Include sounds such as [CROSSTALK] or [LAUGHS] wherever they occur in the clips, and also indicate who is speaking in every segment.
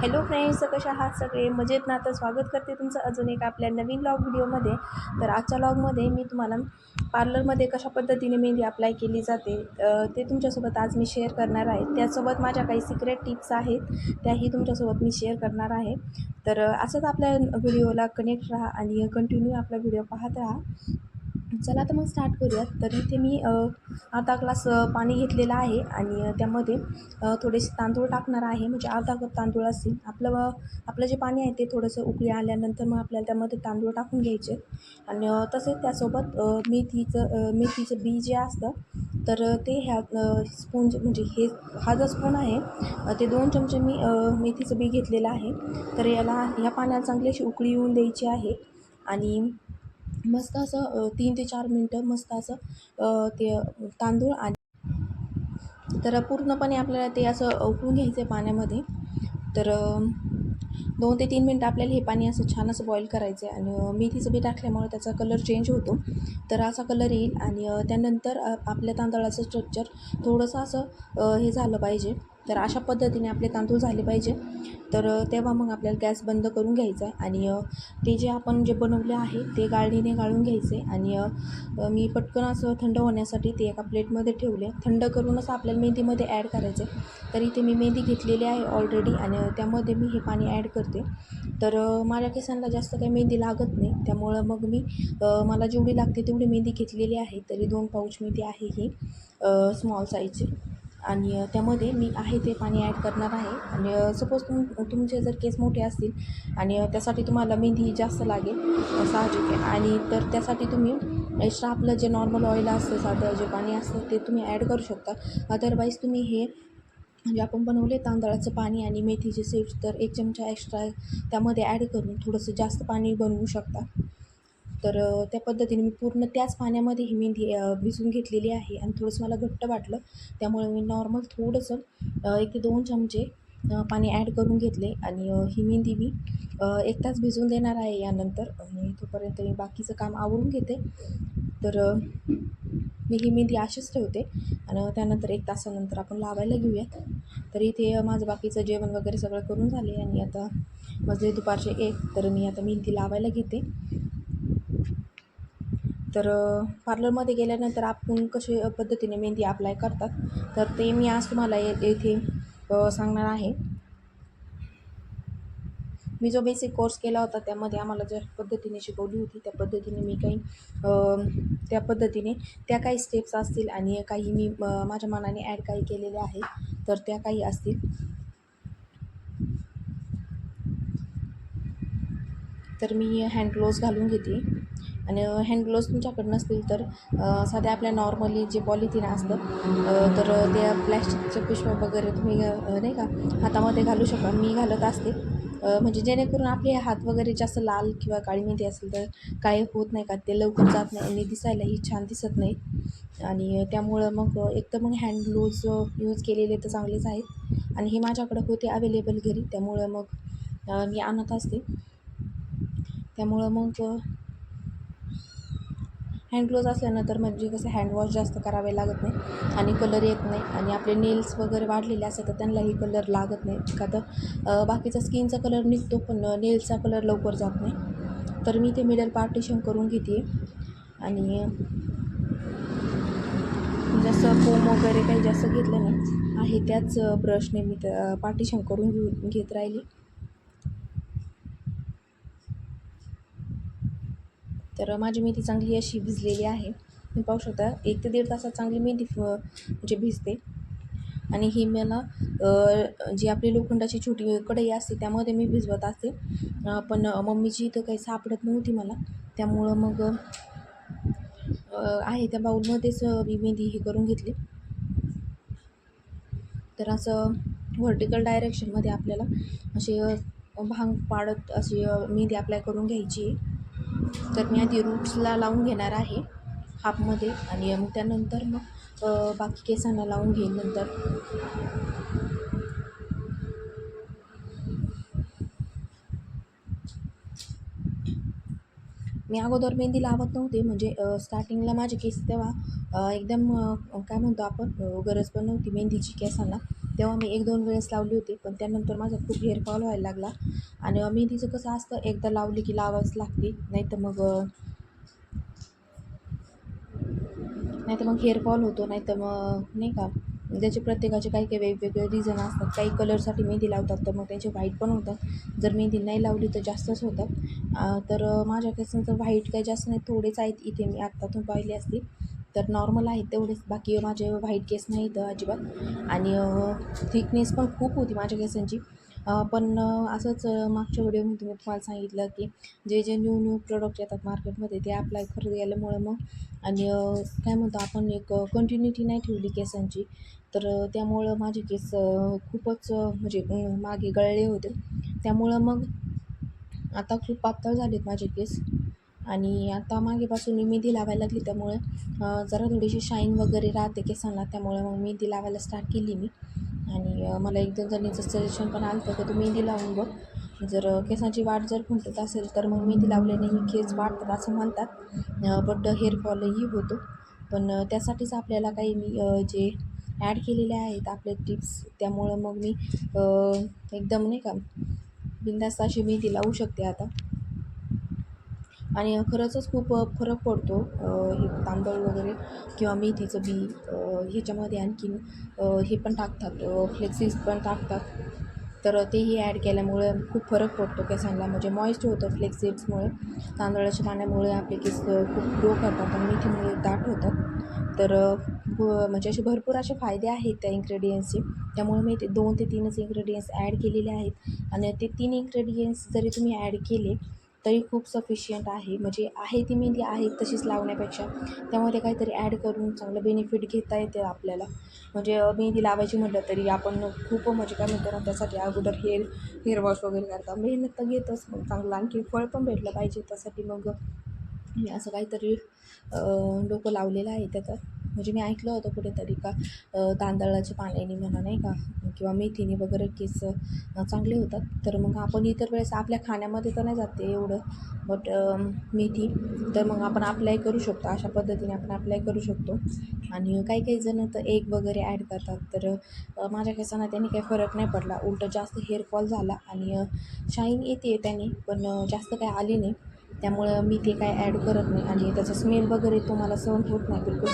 Speaker 1: Hello friends कशा आहात सगळे? मजेत ना? तर स्वागत करते तुमचं अजून एक आपल्या नवीन लॉग व्हिडिओमध्ये. तर आजच्या लॉगमध्ये मी तुम्हाला पार्लरमध्ये कशा पद्धतीने मेहंदी अप्लाय केली जाते ते तुमच्यासोबत आज मी शेअर करणार आहे. त्यासोबत माझ्या काही सिक्रेट टिप्स आहेत त्याही तुमच्यासोबत मी शेअर करणार आहे. तर असंच आपल्या व्हिडिओला कनेक्ट राहा आणि कंटिन्यू आपला व्हिडिओ पाहत राहा. चला तर मग स्टार्ट करूयात. तर इथे मी अर्धा ग्लास पाणी घेतलेलं आहे आणि त्यामध्ये थोडेसे तांदूळ टाकणार आहे. म्हणजे अर्धा कप तांदूळ असतील आपलं आपलं जे पाणी आहे ते थोडंसं उकळी आल्यानंतर मग आपल्याला त्यामध्ये तांदूळ टाकून घ्यायचे. आणि तसेच त्यासोबत मेथीचं मेथीचं बी जे असतं तर ते ह्या स्पून म्हणजे हे हा जो स्पून आहे ते दोन चमचे मी मेथीचं बी घेतलेलं आहे. तर याला ह्या पाण्याला चांगली अशी उकळी येऊन द्यायची आहे. आणि मस्त असं तीन ते चार मिनटं मस्त असं ते तांदूळ आणि तर पूर्णपणे आपल्याला ते असं उकळून घ्यायचं आहे पाण्यामध्ये. तर दोन ते तीन मिनटं आपल्याला हे पाणी असं छान असं बॉईल करायचं आहे आणि मेथीचं बी टाकल्यामुळे त्याचा कलर चेंज होतो. तर असा कलर येईल आणि त्यानंतर आपल्या तांदळाचं स्ट्रक्चर थोडंसं असं हे झालं पाहिजे. तर अशा पद्धतीने आपले तांदूळ झाले पाहिजे. तर तेव्हा मग आपल्याला गॅस बंद करून घ्यायचा आहे आणि ते जे आपण जे बनवले आहे ते गाळणीने गाळून घ्यायचे आणि मी पटकन असं थंड होण्यासाठी ते एका प्लेटमध्ये ठेवले. थंड करूनच आपल्याला मेहंदीमध्ये ॲड करायचे. तर इथे मी मेहंदी घेतलेली आहे ऑलरेडी आणि त्यामध्ये मी हे पाणी ॲड करते. तर माझ्या केसांना जास्त काही मेहंदी लागत नाही. त्यामुळं मग मी मला जेवढी लागते तेवढी मेहंदी घेतलेली आहे. तरी दोन पाऊच मेहंदी आहे ही स्मॉल साईजची आणि त्यामध्ये मी आहे ते पाणी ॲड करणार आहे. आणि सपोज तुम तुमचे जर केस मोठे असतील आणि त्यासाठी तुम्हाला मेहंदी जास्त लागेल साहजिक आहे. आणि तर त्यासाठी तुम्ही एक्स्ट्रा आपलं जे नॉर्मल ऑइल असतं साधं जे पाणी असतं ते तुम्ही ॲड करू शकता. अदरवाईज तुम्ही हे म्हणजे आपण बनवले तांदळाचं पाणी आणि मेथीचे सीड्स तर एक चमचा एक्स्ट्रा त्यामध्ये ॲड करून थोडंसं जास्त पाणी बनवू शकता. तर त्या पद्धतीने मी पूर्ण त्याच पाण्यामध्ये ही मेहंदी भिजवून घेतलेली आहे आणि थोडंसं मला घट्ट वाटलं. त्यामुळे मी नॉर्मल थोडंसं एक ते दोन चमचे पाणी ॲड करून घेतले आणि ही मेहंदी मी एक तास भिजवून देणार आहे यानंतर आणि तोपर्यंत मी बाकीचं काम आवरून घेते. तर मी ही मेहंदी अशीच ठेवते आणि त्यानंतर एक तासानंतर आपण लावायला घेऊयात. तर इथे माझं बाकीचं जेवण वगैरे सगळं करून झाले आणि आता माझे दुपारचे एक तर मी आता मेहंदी लावायला घेते. तर पार्लरमध्ये गेल्यानंतर आपण कसे पद्धतीने मेहंदी अप्लाय करतात तर ते मी आज तुम्हाला ये येथे सांगणार आहे. मी जो बेसिक कोर्स केला होता त्यामध्ये आम्हाला ज्या पद्धतीने शिकवली होती त्या पद्धतीने मी काही त्या पद्धतीने त्या काही स्टेप्स असतील आणि काही मी माझ्या मनाने ॲड काही केलेल्या आहेत तर त्या काही असतील. तर मी हँड ग्लोव्ज घालून घेते. आणि हँड ग्लोव्ज तुमच्याकडे नसतील तर साध्या आपल्या नॉर्मली जे पॉलिथिन असतं तर त्या प्लॅस्टिकच्या पिशव्या वगैरे तुम्ही नाही का हातामध्ये घालू शकता. मी घालत असते. म्हणजे जेणेकरून आपले हात वगैरे जास्त लाल किंवा काळी असेल तर काही होत नाही का ते लवकर जात नाही. आणि दिसायलाही छान दिसत नाही. आणि त्यामुळं मग एक तर मग हँड ग्लोव्ज यूज केलेले तर चांगलेच आहेत. आणि हे माझ्याकडं होते अवेलेबल घरी. त्यामुळं मग मी आणत असते. त्यामुळं मग हँड ग्लोव्ज असल्यानंतर म्हणजे कसं हँडवॉश जास्त करावे लागत नाही आणि कलर येत नाही आणि आपले नेल्स वगैरे वाढलेले असतात तर त्यांनाही कलर लागत नाही. का तर बाकीचा स्किनचा कलर निघतो पण नेल्सचा कलर लवकर जात नाही. तर मी ते मिडल पार्टिशन करून घेते. आणि जसं फोम वगैरे काही जास्त घेतलं नाही आहे त्याच ब्रशने मी पार्टिशन करून घेऊन घेत राहिली. तर माझी मेथी चांगली अशी भिजलेली आहे. तुम्ही पाहू शकता एक ते दीड तासात चांगली मेथी म्हणजे भिजते. आणि ही मला जी आपली लोखंडाची छोटी कढई असते त्यामध्ये मी भिजवत असते. पण मम्मीची इथं काही सापडत नव्हती मला. त्यामुळं मग आहे त्या बाऊलमध्येच मी मेहंदी हे करून घेतली. तर असं व्हर्टिकल डायरेक्शनमध्ये आपल्याला असे भांग पाडत अशी मेहंदी अप्लाय करून घ्यायची आहे. तर मी आधी रूट्सला लावून घेणार आहे हाफमध्ये. आणि मग त्यानंतर मग बाकी केसांना लावून घेईन नंतर. मी अगोदर मेहंदी लावत नव्हते म्हणजे स्टार्टिंगला माझे केस तेव्हा एकदम काय म्हणतो आपण गरज पण नव्हती मेहंदीची केसांना. तेव्हा मी एक दोन वेळेस लावली होती पण त्यानंतर माझा खूप हेअरफॉल व्हायला लागला. आणि मेहंदीचं कसं असतं एकदा लावली की लावायच लागते नाही तर मग नाही तर मग हेअरफॉल होतो नाही तर मग नाही का ज्याचे प्रत्येकाचे काही काही वेगवेगळे रिझन असतात काही कलरसाठी मेहंदी लावतात तर मग त्याचे व्हाईट पण होतात. जर मेहंदी नाही लावली तर जास्तच होतात. तर माझ्या केसांचं व्हाईट काही जास्त नाही थोडेच आहेत इथे मी आत्तातून पाहिले असती तर नॉर्मल आहेत तेवढेच. बाकी माझे व्हाईट केस नाही तर अजिबात. आणि थिकनेस पण खूप होती माझ्या केसांची. पण असंच मागच्या व्हिडिओमध्ये मी तुम्हाला सांगितलं की जे जे न्यू न्यू प्रोडक्ट येतात मार्केटमध्ये ते अप्लाय करत गेल्यामुळं मग आणि काय म्हणतो आपण एक कंटिन्युटी नाही ठेवली केसांची. तर त्यामुळं माझे केस खूपच म्हणजे मागे गळले होते. त्यामुळं मग आता खूप पातळ झालेत माझे केस. आणि आता मागेपासून मी मेहंदी लावायला लागली त्यामुळे जरा थोडीशी शाईन वगैरे राहते केसांना त्यामुळे मग मेहंदी लावायला स्टार्ट केली मी. आणि मला एक दोन जणीचं सजेशन पण आलं होतं की तू मेहंदी लावून बघ. जर केसांची वाढ जर खुंटत असेल तर मग मेहंदी लावल्याने केस वाढतात असं म्हणतात. बट हेअरफॉलही होतो. पण त्यासाठीच आपल्याला काही मी जे ॲड केलेले आहेत आपले टिप्स त्यामुळं मग मी एकदम नाही का बिंदास्त अशी मेहंदी लावू शकते आता. आणि खरंचच खूप फरक पडतो हे तांदूळ वगैरे किंवा मेथीचं बी ह्याच्यामध्ये आणखीन हे पण टाकतात फ्लेक्सीज पण टाकतात. तर तेही ॲड केल्यामुळे खूप फरक पडतो केसांना. म्हणजे मॉइस्ट होतं फ्लेक्सिड्समुळे तांदळाच्या पाण्यामुळे आपले केस खूप ग्रो करतात आणि मेथीमुळे दाट होतात. तर म्हणजे असे भरपूर असे फायदे आहेत त्या इन्ग्रेडियंट्सचे. त्यामुळे मी ते दोन ते तीनच इन्ग्रेडियंट्स ॲड केलेले आहेत. आणि ते तीन इन्ग्रेडियंट्स जरी तुम्ही ॲड केले तरी खूप सफिशियंट आहे. म्हणजे आहे ती मेहंदी आहे तशीच लावण्यापेक्षा. त्यामध्ये काहीतरी ॲड करून चांगलं बेनिफिट घेता येते आपल्याला. म्हणजे मेहंदी लावायची म्हटलं तरी आपण खूप म्हणजे काय म्हणतो ना त्यासाठी अगोदर हेअर हेअर वॉश वगैरे करता. मेहनत तर घेतच मग चांगलं. आणखी फळ पण भेटलं पाहिजे त्यासाठी. मग मी असं काहीतरी डोकं लावलेलं आहे त्याचं. म्हणजे मी ऐकलं होतं कुठेतरी का तांदळाच्या पाण्याने म्हणा नाही का किंवा मेथीने वगैरे केस चांगले होतात. तर मग आपण इतर वेळेस आपल्या खाण्यामध्ये तर नाही जाते एवढं बट मेथी तर मग आपण अप्लाय करू शकतो. अशा पद्धतीने आपण अप्लाय करू शकतो. आणि काही काही जण तर एग वगैरे ॲड करतात. तर माझ्या केसांना त्यांनी काही फरक नाही पडला. उलटं जास्त हेअरफॉल झाला आणि शाईन येते त्याने पण जास्त काही आली नाही. त्यामुळं मी ते काय ॲड करत नाही आणि त्याचा स्मेल वगैरे तो मला सहन होत नाही बिलकुल.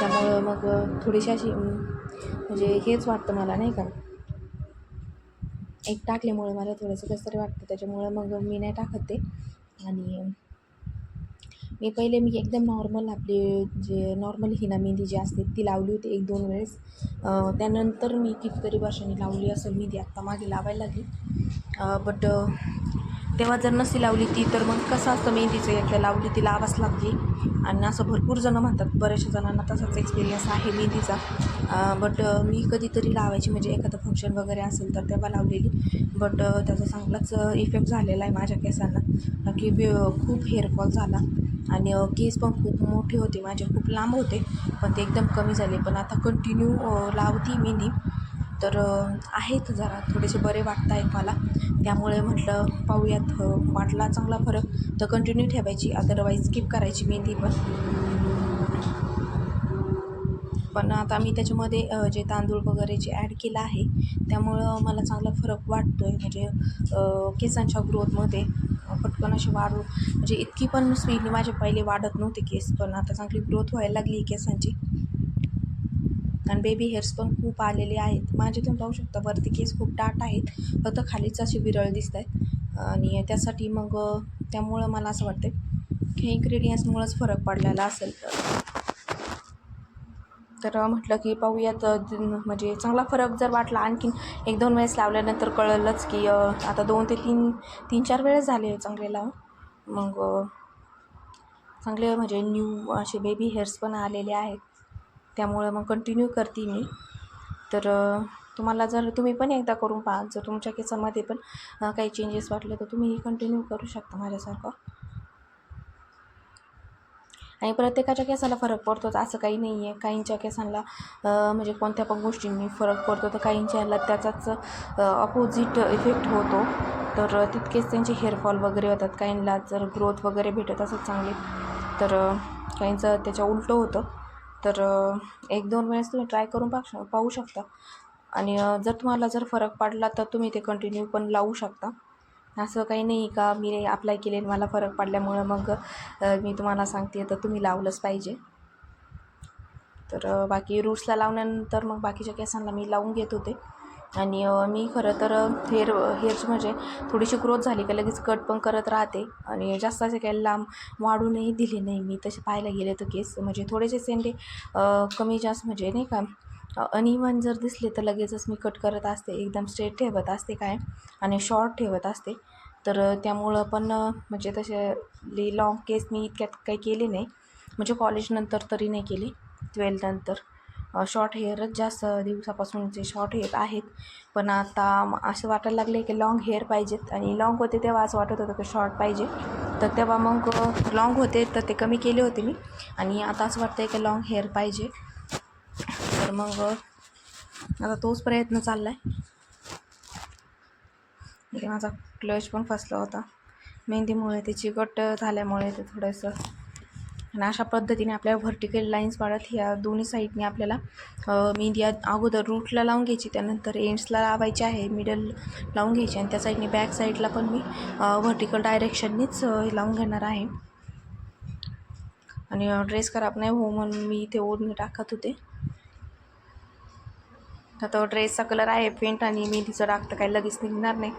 Speaker 1: त्यामुळं मग थोडीशी अशी म्हणजे हेच वाटतं मला नाही का? एक टाकल्यामुळे मला थोडंसं कसं तरी वाटतं. त्याच्यामुळं मग मी नाही टाकत ते. आणि मी पहिले मी एकदम नॉर्मल आपले जे नॉर्मल हिना मेहंदी जी असते ती लावली होती एक दोन वेळेस. त्यानंतर मी कितीतरी वर्षांनी लावली असेल मेहंदी. आत्ता मागे लावायला लागली. बट तेव्हा जर नसती लावली ती तर मग कसं असतं मेहंदीचं? एकदा लावली ती लावाच लागली. आणि असं भरपूर जणं म्हणतात बऱ्याचशा जणांना तसाच एक्सपिरियन्स आहे मेहंदीचा. बट मी कधीतरी लावायची म्हणजे एखादं फंक्शन वगैरे असेल तर तेव्हा लावलेली. बट त्याचा चांगलाच इफेक्ट झालेला आहे माझ्या केसांना. की खूप हेअरफॉल झाला. आणि केस पण खूप मोठे होते माझे खूप लांब होते. पण ते एकदम कमी झाले. पण आता कंटिन्यू लावती मेहंदी. तर आहेत जरा थोडेसे बरे वाटत आहेत मला. त्यामुळे म्हटलं पाहूयात वाटला चांगला फरक. तर कंटिन्यू ठेवायची अदरवाईज स्किप करायची मेहंदी पण. पण आता मी त्याच्यामध्ये जे तांदूळ वगैरे जे ॲड केलं आहे त्यामुळं मला चांगला फरक वाटतो आहे म्हणजे केसांच्या ग्रोथमध्ये पटकन अशी वाढ म्हणजे इतकी पण स्पीडने माझे पहिले वाढत नव्हते केस पण आता चांगली ग्रोथ व्हायला लागली केसांची. आणि बेबी हेअर्स पण खूप आलेले आहेत. माझे तुम्ही पाहू शकता वरती केस खूप दाट आहेत. फक्त खालीच असे विरळ दिसत आहेत आणि त्यासाठी मग त्यामुळं मला असं वाटतं हे इन्ग्रेडियंट्समुळंच फरक पडलेला असेल तर. म्हटलं की पाहूयात म्हणजे चांगला फरक जर वाटला आणखीन एक दोन वेळेस लावल्यानंतर कळलंच की आता दोन ते तीन तीन चार वेळेस झाले चांगले लावून मग चांगले म्हणजे न्यू असे बेबी हेअर्स पण आलेले आहेत. त्यामुळं मग कंटिन्यू करते मी. तर तुम्हाला जर तुम्ही पण एकदा करून पहा जर तुमच्या केसामध्ये पण काही चेंजेस वाटले तर तुम्ही कंटिन्यू करू शकता माझ्यासारखं. आणि प्रत्येकाच्या केसाला फरक पडतोच असं काही नाही आहे काहींच्या केसांना म्हणजे कोणत्या पण गोष्टींनी फरक पडतो तर काहींच्याला त्याचाच अपोजिट इफेक्ट होतो. तर तितकेच त्यांचे हेअरफॉल वगैरे होतात. काहींना जर ग्रोथ वगैरे भेटत असत चांगली तर काहींचं त्याच्या उलटं होतं. तर एक दोन वेळेस तुम्ही ट्राय करून पाहू पाहू शकता. आणि जर तुम्हाला जर फरक पडला तर तुम्ही ते कंटिन्यू पण लावू शकता. असं काही नाही का मी अप्लाय केले मला फरक पडल्यामुळं मग मी तुम्हाला सांगते तर तुम्ही लावलंच पाहिजे. तर बाकी रूट्सला लावल्यानंतर मग बाकीच्या केसांना मी लावून घेत होते. आणि मी खरं तर हेअर हेअर्स म्हणजे थोडीशी ग्रोथ झाली का लगेच कट पण करत राहते. आणि जास्त असे काही लांब वाढूनही दिले नाही मी. तसे पाहायला गेले तर केस म्हणजे थोडेसे सेंडे कमी जास्त म्हणजे नाही का अनइवन जर दिसले तर लगेचच मी कट करत असते. एकदम स्ट्रेट ठेवत असते काय आणि शॉर्ट ठेवत असते. तर त्यामुळं पण म्हणजे तसे लॉंग लाँग केस मी इतक्यात काही केले नाही. म्हणजे कॉलेजनंतर तरी नाही केले. ट्वेल्थनंतर शॉर्ट हेअरच जास्त दिवसापासूनचे शॉर्ट हेअर आहेत. पण आता असं वाटायला लागले की लाँग हेअर पाहिजेत. आणि लाँग होते तेव्हा असं वाटत होतं की शॉर्ट पाहिजे. तर तेव्हा मग लाँग होते तर ते कमी केले होते मी. आणि आता असं वाटतं की लाँग हेअर पाहिजे. तर मग आता तोच प्रयत्न चालला आहे माझा क्लच पण फसला होता. मेहंदीमुळे ते चिकट झाल्यामुळे ते थोडंसं आणि अशा पद्धतीने आपल्या व्हर्टिकल लाईन्स वाढत ह्या दोन्ही साईडने आपल्याला मेहंदी अगोदर रूटला लावून घ्यायची त्यानंतर एंड्सला लावायची आहे मिडल लावून घ्यायची आणि त्या साईडने बॅक साईडला पण मी व्हर्टिकल डायरेक्शननीच लावून घेणार आहे. आणि ड्रेस खराब नाही हो म्हणून मी इथे ओढणी टाकत होते. आता ड्रेसचा कलर आहे पेंट आणि मेहंदीचं डाग तर काही लगेच निघणार नाही.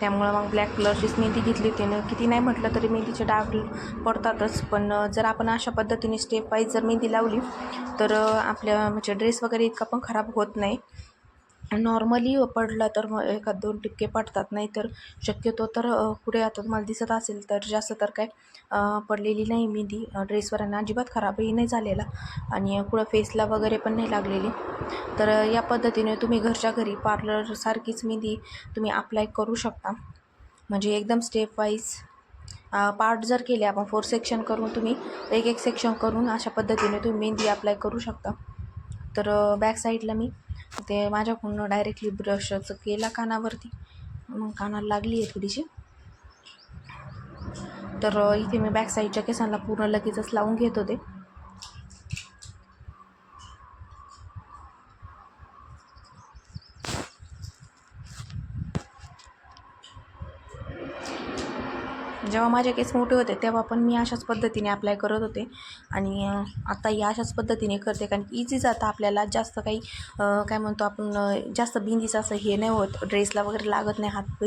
Speaker 1: त्यामुळं मग ब्लॅक कलरचीच मेहंदी घेतली त्यानं किती नाही म्हटलं तरी मेहंदीचे डाग पडतातच. पण जर आपण अशा पद्धतीने स्टेप वाईज जर मेहंदी लावली तर आपल्या म्हणजे ड्रेस वगैरे इतका पण खराब होत नाही. नॉर्मली पडलं तर मग एखाद दोन टिपके पडतात नाही तर शक्यतो तर पुढे आता तुम्हाला दिसत असेल तर जास्त तर काय पडलेली नाही मेहंदी ड्रेसवर आणि अजिबात खराबही नाही झालेला आणि पुढं फेसला वगैरे पण नाही लागलेली. तर या पद्धतीने तुम्ही घरच्या घरी पार्लरसारखीच मेहंदी तुम्ही अप्लाय करू शकता. म्हणजे एकदम स्टेप वाईज पार्ट जर केले आपण फोर सेक्शन करून तुम्ही एक एक सेक्शन करून अशा पद्धतीने तुम्ही मेहंदी अप्लाय करू शकता. तर बॅक साईडला मी ते माझ्याकडून डायरेक्टली ब्रशचं केला कानावरती. मग कानाला लागली आहे थोडीशी. तर इथे मी बॅक साईडच्या केसांना पूर्ण लगेचच लावून घेत होते. जेव्हा माझे केस मोठे होते तेव्हा पण मी अशाच पद्धतीने अप्लाय करत होते. आणि अ, आता अशाच पद्धतीने करते कारण इझी जातं आपल्याला. जास्त काही काय म्हणतो आपण जास्त बिंदीचं असं हे नाही होत. ड्रेसला वगैरे लागत नाही हात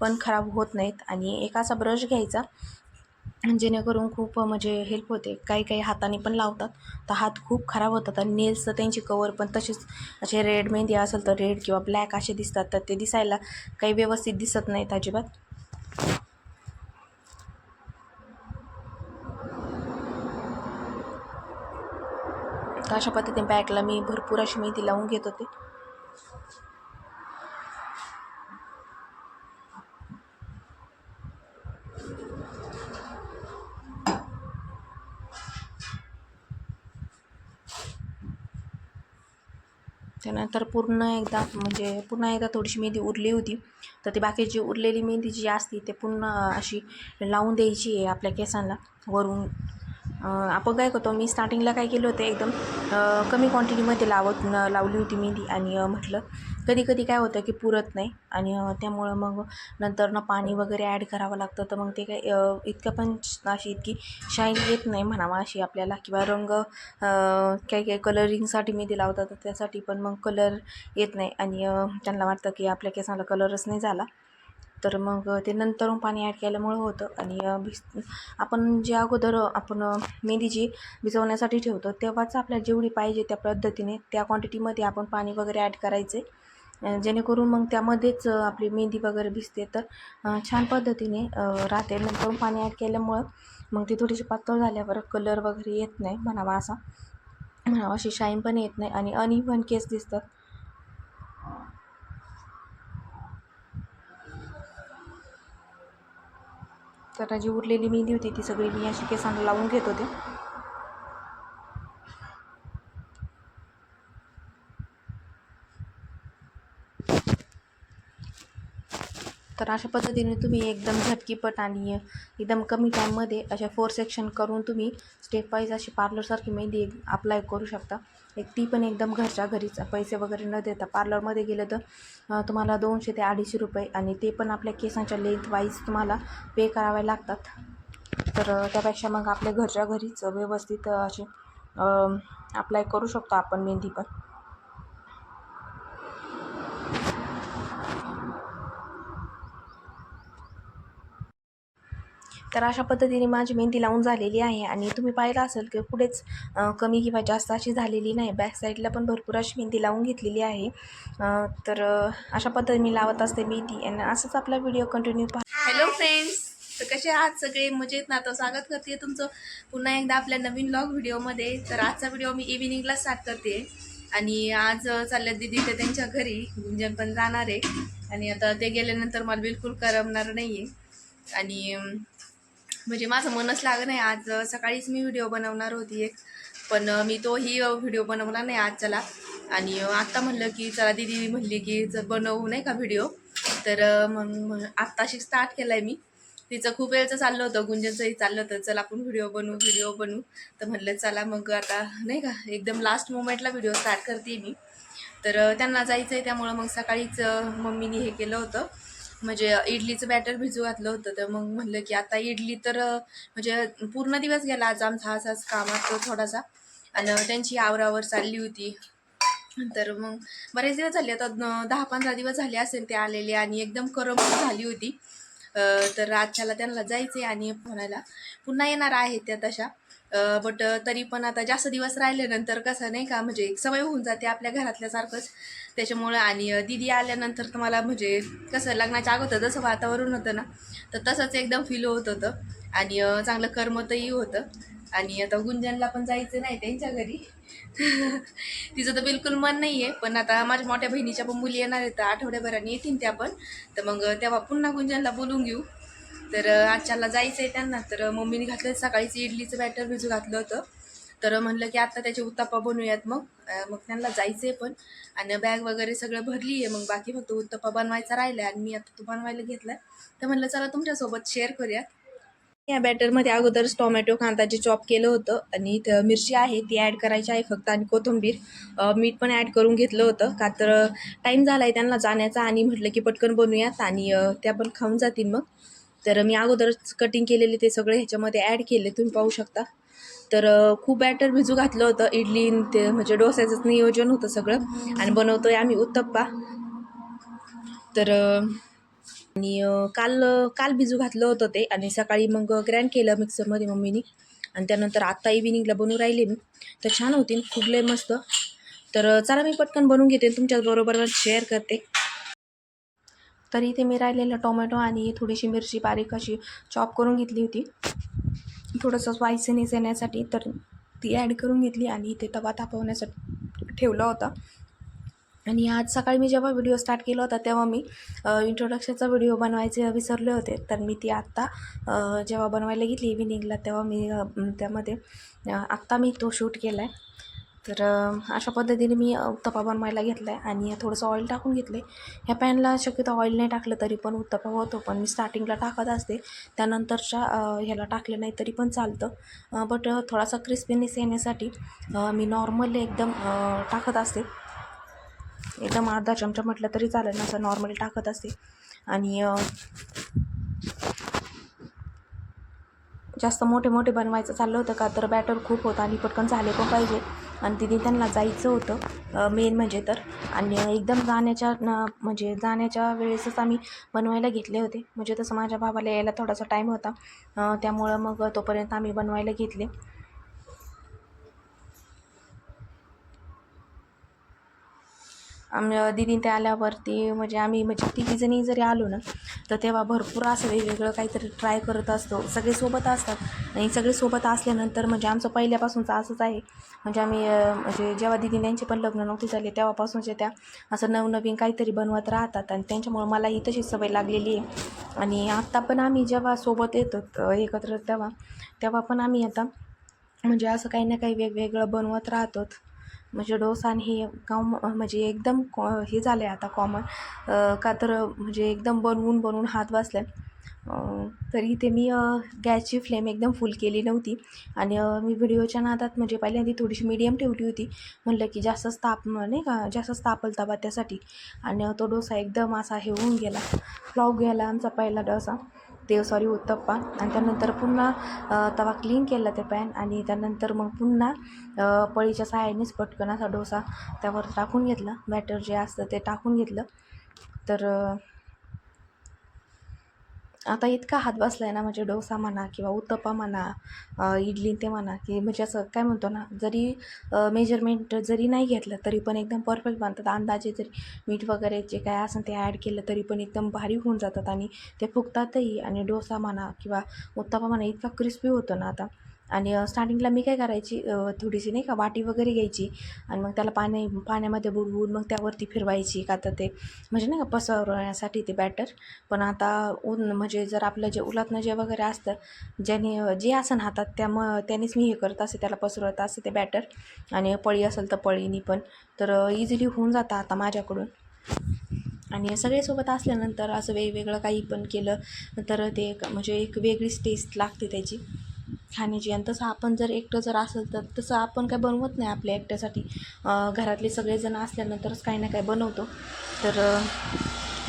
Speaker 1: पण खराब होत नाहीत. आणि एक असा ब्रश घ्यायचा जेणेकरून खूप म्हणजे हेल्प होते. काही काही हाताने पण लावतात. तर हात खूप खराब होतात आणि नेल्स तर त्यांची कवर पण तसेच असे रेड मेहंदी असेल तर रेड किंवा ब्लॅक असे दिसतात तर ते दिसायला काही व्यवस्थित दिसत नाहीत अजिबात. तर अशा पद्धतीने बॅगला मी भरपूर अशी मेहंदी लावून घेत होते. त्यानंतर पूर्ण एकदा म्हणजे पुन्हा एकदा थोडीशी मेहंदी उरली होती. तर ती बाकीची उरलेली मेहंदी जी असती ते पुन्हा अशी लावून द्यायची आहे आपल्या केसांना. वरून आपण काय करतो मी स्टार्टिंगला काय केलं होतं एकदम कमी क्वांटिटीमध्ये लावत न लावली होती मेहंदी आणि म्हटलं कधी कधी काय होतं की पुरत नाही आणि त्यामुळं मग नंतर ना पाणी वगैरे ॲड करावं लागतं तर मग ते काय इतकं पण अशी इतकी शाईन येत नाही म्हणावा अशी आपल्याला किंवा रंग काही काही कलरिंगसाठी मेहंदी लावतात तर त्यासाठी पण मग कलर येत नाही आणि त्यांना वाटतं की आपल्या केसाला कलरच नाही झाला. तर मग ते नंतरून पाणी ॲड केल्यामुळं होतं. आणि भिज आपण जे अगोदर आपण अं, जी भिजवण्यासाठी ठेवतो तेव्हाच आपल्याला जेवढी पाहिजे त्या पद्धतीने त्या क्वांटिटीमध्ये आपण पाणी वगैरे ॲड करायचे. जेणेकरून मग त्यामध्येच आपली मेहंदी वगैरे भिजते. तर छान पद्धतीने राहते. नंतर पाणी ॲड केल्यामुळं मग ती थोडीशी पातळ झाल्यावर कलर वगैरे येत नाही म्हणावा असा. म्हणावा अशी शाईन पण येत नाही. आणि अनइव्हन केस दिसतात. तर जी उरलेली मेहंदी होती ती सगळी मी अशी केसांना लावून घेत होते. तर अशा पद्धतीने तुम्ही एकदम झटकीपट आणि एकदम कमी टाईममध्ये अशा फोर सेक्शन करून तुम्ही स्टेप वाईज अशी पार्लरसारखी मेहंदी अप्लाय करू शकता. एक ती पण एकदम घरच्या घरीच पैसे वगैरे न देता पार्लरमध्ये गेलं तर तुम्हाला दोनशे ते अडीचशे रुपये आणि ते पण आपल्या केसांच्या लेंथ वाईज तुम्हाला पे करावे लागतात. तर त्यापेक्षा मग आपल्या घरच्या घरीच व्यवस्थित असे अप्लाय करू शकतो आपण मेहंदी पण. तर अशा पद्धतीने माझी मेहंदी लावून झालेली आहे आणि तुम्ही पाहिलं असेल की पुढेच कमी किंवा जास्त अशी झालेली नाही. बॅक साईडला पण भरपूर अशी मेहंदी लावून घेतलेली आहे. तर अशा पद्धतीने मी लावत असते मेहंदी आणि असंच आपला व्हिडिओ कंटिन्यू पहा. हॅलो फ्रेंड्स तर कसे आहात सगळे? मजेत ना? तर स्वागत करते तुमचं पुन्हा एकदा आपल्या नवीन लॉग व्हिडिओमध्ये तर आजचा व्हिडिओ मी इव्हिनिंगला स्टार्ट करते. आणि आज चालल्या दिदी ते त्यांच्या घरी. गुंजन पण जाणार आहे. आणि आता ते गेल्यानंतर मला बिलकुल करमणार नाही आहे आणि म्हणजे माझं मनच लागत नाही. आज सकाळीच मी व्हिडिओ बनवणार होती एक. पण मी तोही व्हिडिओ बनवला नाही आज चला आणि आत्ता म्हणलं की चला दिदी म्हणली की जर बनवू नाही का व्हिडिओ? तर मग आत्ताशी स्टार्ट केला आहे मी. तिचं खूप वेळचं चाललं होतं गुंजनचंही चाललं होतं. चला आपण व्हिडिओ बनवू व्हिडिओ बनवू. तर म्हणलं चला मग आता नाही का एकदम लास्ट मोमेंटला व्हिडिओ स्टार्ट करते मी. तर त्यांना जायचं आहे त्यामुळं मग सकाळीच मम्मीनी हे केलं होतं. म्हणजे इडलीचं बॅटर भिजू घातलं होतं तर मग म्हणलं की आता इडली तर म्हणजे पूर्ण दिवस गेला आज आमचा असाच कामात थोडासा. आणि त्यांची आवरावर चालली होती. तर मग बरेच दिवस झाले आता दहा पंधरा दिवस झाले असेल ते आलेले आणि एकदम करमणूक झाली होती. तर आजच्याला त्यांना जायचं आहे आणि म्हणायला पुन्हा येणार आहेत त्या तशा. बट तरी पण आता जास्त दिवस राहिल्यानंतर कसं नाही का म्हणजे एक सवय होऊन जाते आपल्या घरातल्यासारखंच त्याच्यामुळं आणि दिदी दीदी आल्यानंतर तर मला म्हणजे कसं लग्नाच्या अगोदर जसं वातावरण होतं ना तर तसंच एकदम फील होत होतं. आणि चांगलं कर्मतही होतं. आणि आता गुंजनला पण जायचं नाही त्यांच्या घरी. [LAUGHS] तिचं तर बिलकुल मन नाही आहे पण आता माझ्या मोठ्या बहिणीच्या पण मुली येणार आहेत आठवड्याभराने येतील त्या पण. तर मग तेव्हा पुन्हा गुंजनला बोलून घेऊ. तर आचारला जायचं आहे त्यांना. तर मम्मीने घातलं सकाळीच इडलीचं बॅटर भिजू घातलं होतं. तर म्हणलं की आता त्याचे उत्तापा बनवूयात मग. मग त्यांना जायचं आहे पण. आणि बॅग वगैरे सगळं भरली आहे मग बाकी फक्त उत्तप्पा बनवायचा राहिला आणि मी आता तो बनवायला घेतला तर म्हणलं चला तुमच्यासोबत शेअर करूया या बॅटरमध्ये अगोदरच टोमॅटो कांदाचे चॉप केलं होतं. आणि इथं मिरची आहे ती ॲड करायची आहे फक्त. आणि कोथिंबीर मीठ पण ॲड करून घेतलं होतं. का तर टाईम झाला आहे त्यांना जाण्याचा. आणि म्हटलं की पटकन बनवूयात. आणि त्या पण खाऊन जातील मग. तर मी अगोदरच कटिंग केलेले ते सगळे ह्याच्यामध्ये ॲड केले. तुम्ही पाहू शकता. तर खूप बॅटर भिजू घातलं होतं. इडली ते म्हणजे डोस्याचंच नियोजन होतं सगळं. आणि बनवतो आहे आम्ही उत्तप्पा. तर आणि काल काल भिजू घातलं होतं ते. आणि सकाळी मग ग्रँड केलं मिक्सरमध्ये मम्मीनी. आणि त्यानंतर आत्ता इव्हिनिंगला बनवून राहिले मी. तर छान होती लय मस्त. तर चला मी पटकन बनवून घेते तुमच्याबरोबर शेअर करते. तर इथे मी राहिलेलं टोमॅटो आणि थोडीशी मिरची बारीक अशी चॉप करून घेतली होती. थोडंसं स्पायसीनेस येण्यासाठी तर ती ॲड करून घेतली आणि इथे तवा तापवण्यासाठी ठेवला होता. आणि आज सकाळी मी जेव्हा व्हिडिओ स्टार्ट केला होता तेव्हा मी इंट्रोडक्शनचा व्हिडिओ बनवायचे विसरले होते. तर मी ती आत्ता जेव्हा बनवायला घेतली इव्हिनिंगला तेव्हा मी त्यामध्ये आत्ता मी तो शूट केला आहे तर अशा पद्धतीने मी उत्तपा उत्तप्पा बनवायला घेतला आहे आणि थोडंसं ऑइल टाकून घेतलं आहे ह्या पॅनला शक्यतो ऑइल नाही टाकलं तरी पण उत्तप्पा होतो पण मी स्टार्टिंगला टाकत असते. त्यानंतरच्या ह्याला टाकलं नाही तरी पण चालतं. बट थोडासा क्रिस्पीनेस येण्यासाठी मी नॉर्मल एकदम टाकत असते. एकदम अर्धा चमचा म्हटलं तरी चालेल ना असं नॉर्मली टाकत असते. आणि जास्त मोठे मोठे बनवायचं चाललं होतं का तर बॅटर खूप होतं आणि पटकन झाले पण पाहिजे. आणि तिथे त्यांना जायचं होतं मेन म्हणजे तर. आणि एकदम जाण्याच्या न म्हणजे जाण्याच्या वेळेसच आम्ही बनवायला घेतले होते. म्हणजे तसं माझ्या भावाला यायला थोडासा टाईम होता. त्यामुळं मग तोपर्यंत आम्ही बनवायला घेतले. दिदी ते आल्यावरती म्हणजे आम्ही म्हणजे तिघीजणी जरी आलो ना तर तेव्हा भरपूर असं वेगवेगळं काहीतरी ट्राय करत असतो. सगळे सोबत असतात. आणि सगळे सोबत असल्यानंतर म्हणजे आमचं पहिल्यापासूनचं असंच आहे. म्हणजे आम्ही म्हणजे जेव्हा दिदी त्यांचे पण लग्न नव्हती झाले तेव्हापासूनच्या त्या असं नवनवीन काहीतरी बनवत राहतात. आणि त्यांच्यामुळं मलाही तशी सवय लागलेली आहे. आणि आत्ता पण आम्ही जेव्हा सोबत येतो एकत्र तेव्हा तेव्हा पण आम्ही आता म्हणजे असं काही ना काही वेगवेगळं बनवत राहतो म्हणजे डोसा आणि हे गाव म्हणजे एकदम कॉ हे झालं आहे आता कॉमन का तर म्हणजे एकदम बनवून बनवून हात बसला आहे तर इथे मी गॅसची फ्लेम एकदम फुल केली नव्हती. आणि मी व्हिडिओच्या नादात म्हणजे पहिल्यांदा थोडीशी मीडियम ठेवली होती. म्हणलं की जास्तच ताप नाही का जास्तच तापल ताबा त्यासाठी. आणि तो डोसा एकदम असा हे होऊन गेला. फ्लॉप गेला आमचा पहिला डोसा. ते सॉरी उत्तप्पा आणि त्यानंतर पुन्हा तवा क्लीन केला ते पॅन आणि त्यानंतर मग पुन्हा पळीच्या सहाय्यानेच पटकन असा डोसा त्यावर टाकून घेतला. बॅटर जे असतं ते टाकून घेतलं. तर आता इतका हात बसला आहे ना म्हणजे डोसा म्हणा किंवा उत्तप्पा म्हणा इडली ते म्हणा की म्हणजे असं काय म्हणतो ना जरी मेजरमेंट जरी नाही घेतलं तरी पण एकदम परफेक्ट बनतात. अंदाजे जरी मीठ वगैरे जे काय असेल ते ॲड केलं तरी पण एकदम भारी होऊन जातात. आणि ते फुगतातही आणि डोसा म्हणा किंवा उत्तप्पा म्हणा इतका क्रिस्पी होतो ना आता. आणि स्टार्टिंगला मी काय करायची थोडीशी नाही का वाटी वगैरे घ्यायची आणि मग त्याला पाणी पाण्यामध्ये बुडवून मग त्यावरती फिरवायची का तर ते म्हणजे नाही का पसरवण्यासाठी ते बॅटर पण आता ऊन म्हणजे जर आपलं जे उलटणं जे वगैरे असतं ज्याने जे आसन हातात त्या मग त्यानेच मी हे करत असते त्याला पसरवत असते ते बॅटर आणि पळी असेल तर पळीनी पण. तर इझिली होऊन जातं आता माझ्याकडून. आणि सगळेसोबत असल्यानंतर असं वेगवेगळं काही पण केलं तर ते म्हणजे एक वेगळीच टेस्ट लागते त्याची. खाण्याची. आणि तसं आपण जर एकटं जर असेल तर तसं आपण काय बनवत नाही आपल्या एकट्यासाठी. घरातले सगळेजण असल्यानंतरच काही ना काही बनवतो. तर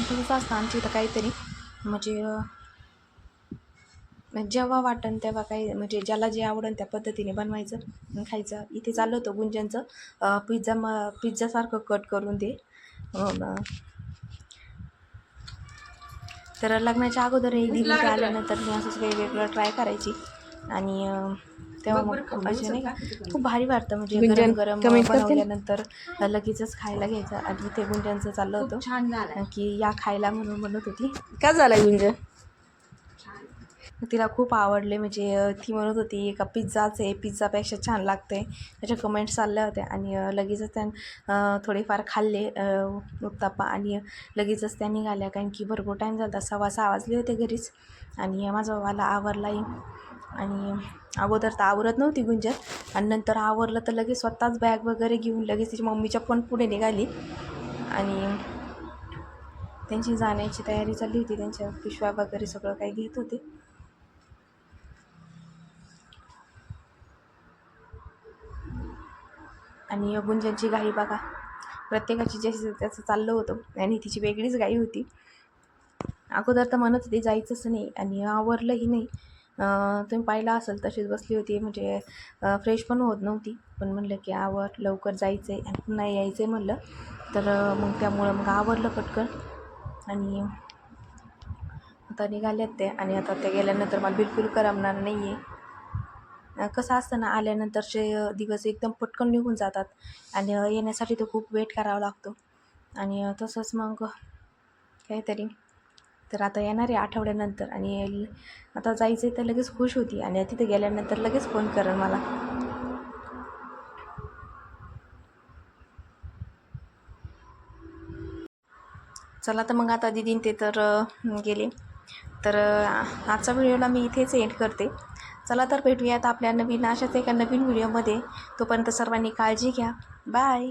Speaker 1: तसंच असतं आमच्या इथं काहीतरी. म्हणजे जेव्हा वाटन तेव्हा काही म्हणजे ज्याला जे आवडेल त्या पद्धतीने बनवायचं खायचं. इथे चाललं होतं गुंजनचं. पिझ्झा म पिझ्झासारखं कट करून दे. तर लग्नाच्या अगोदर एक ते आल्यानंतर मी असंच वेगवेगळं ट्राय करायची. आणि तेव्हा मग असे नाही का खूप भारी वाटतं. म्हणजे गरम गरम बनवल्यानंतर लगेचच खायला घ्यायचं. आणि ते गुंजनचं चाललं होतं.
Speaker 2: छान झालं.
Speaker 1: की या खायला म्हणून म्हणत होती.
Speaker 2: काय झालं गुंज
Speaker 1: तिला खूप आवडले. म्हणजे ती म्हणत होती का पिझ्झाच आहे. पिझ्झापेक्षा छान लागते त्याच्या कमेंट्स चालल्या होत्या. आणि लगेचच त्या थोडेफार खाल्ले उत्तापा आणि लगेचच त्या निघाल्या. कारण की भरपूर टाईम झाला सव्वा सहा वाजले होते घरीच. आणि माझा भावाला आवरलाही आणि अगोदर तर आवरत नव्हती गुंजन आणि नंतर आवरलं तर लगेच स्वतःच बॅग वगैरे घेऊन लगेच तिची मम्मीच्या पण पुढे निघाली. आणि त्यांची जाण्याची तयारी चालली होती. त्यांच्या पिशव्या वगैरे सगळं काही घेत होते. आणि गुंजनची गाई बघा. प्रत्येकाची जशी त्याचं चाललं होतं. आणि तिची वेगळीच गाई होती. अगोदर तर म्हणत होती जायचंच नाही. आणि आवरलंही नाही. तुम्ही पाहिलं असेल तशीच बसली होती. म्हणजे फ्रेश पण होत नव्हती. पण म्हणलं की आवर लवकर जायचं आहे आणि पुन्हा यायचं आहे म्हणलं. तर मग त्यामुळं मग आवरलं पटकन. आणि आता निघाल्यात ते. आणि आता ते गेल्यानंतर मला बिलकुल करमणार नाही आहे कसं असतं ना आल्यानंतरचे दिवस एकदम पटकन निघून जातात. आणि येण्यासाठी तो खूप वेट करावा लागतो. आणि तसंच मग काहीतरी. तर आता येणार आहे आठवड्यानंतर आणि आता जायचं आहे तर लगेच खुश होती आणि तिथे गेल्यानंतर लगेच फोन करेन मला. चला तर मग आता दिदीन ते तर गेले. तर आजचा व्हिडिओला मी इथेच एंड करते. चला तर भेटूयात आपल्या नवीन अशाच एका नवीन व्हिडिओमध्ये. तोपर्यंत सर्वांनी काळजी घ्या. बाय